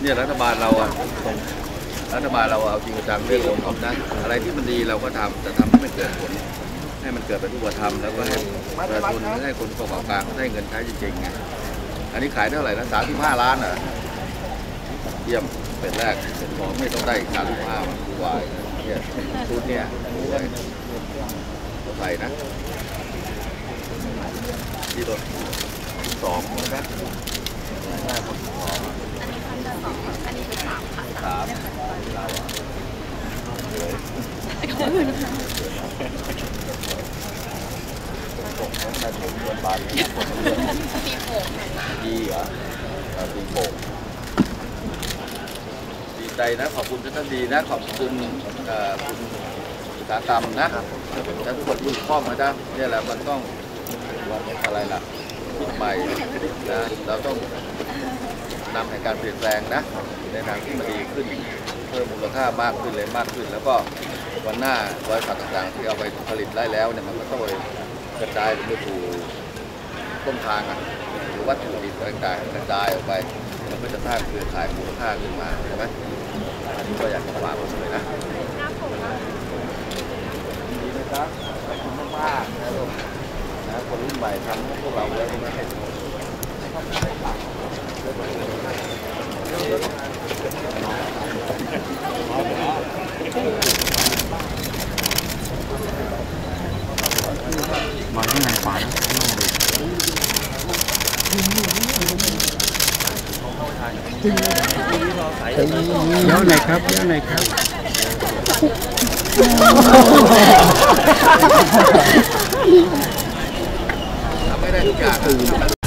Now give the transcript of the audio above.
เนี่ยรัฐบาลเราอะรัฐบาลเราเอาจริงเอาจังเรื่องโอนท็อปนะอะไรที่มันดีเราก็ทำแต่ทำให้มันเกิดผล ให้มันเกิดเป็นรูปธรรมแล้วก็ให้ประชาชนให้คนประกอบการเขาได้เงินใช้จริงๆไงอันนี้ขายเท่าไหร่นะสามสิบห้าล้านเหรอเยี่ยมเป็นแรกเป็นสองไม่ต้องได้สามสิบห้ามันกว่าอีกเนี่ยชุดเนี่ยใส่นะที่รถสองนะครับหน้าคนสองสามเราอะตกของนายผมเงินบาทตีโป่งดีเหรอตีโป่งดีใจนะ ขอบคุณท่านดีนะ ขอบคุณอ่อคุณอุตสาหกรรมนะแล้วทุกคนที่ข้องนะจ๊ะเนี่ยแหละมันต้องอะไรล่ะใหม่นะเราต้องนำในการเปลี่ยนแปลงนะในทางที่มันดีขึ้น พิ่มมูลค่ามากขึ้นเลยมากขึ้น แล้วก็วันหน้าบริษัทต่างๆ ที่เอาไปผลิตได้แล้วเนี่ยมันก็ต้องไปกระจายไปสู่ต้นทางอะหรือวัตถุดิบต่างๆกระจายออกไป มันก็จะสร้างเครือข่ายมูลค่าขึ้นมาใช่ไหมอันนี้ก็อยากจะฝากไว้เลยนะดีไหมครับขอบคุณมากๆนะลูกนะคนรุ่นใหม่ทำพวกเราได้ไหมมาข้างในข วานะข้างนอกเลยเดี๋ยวไหนครับเดี๋ยวไหนครับไม่ได้ทุกอย่าง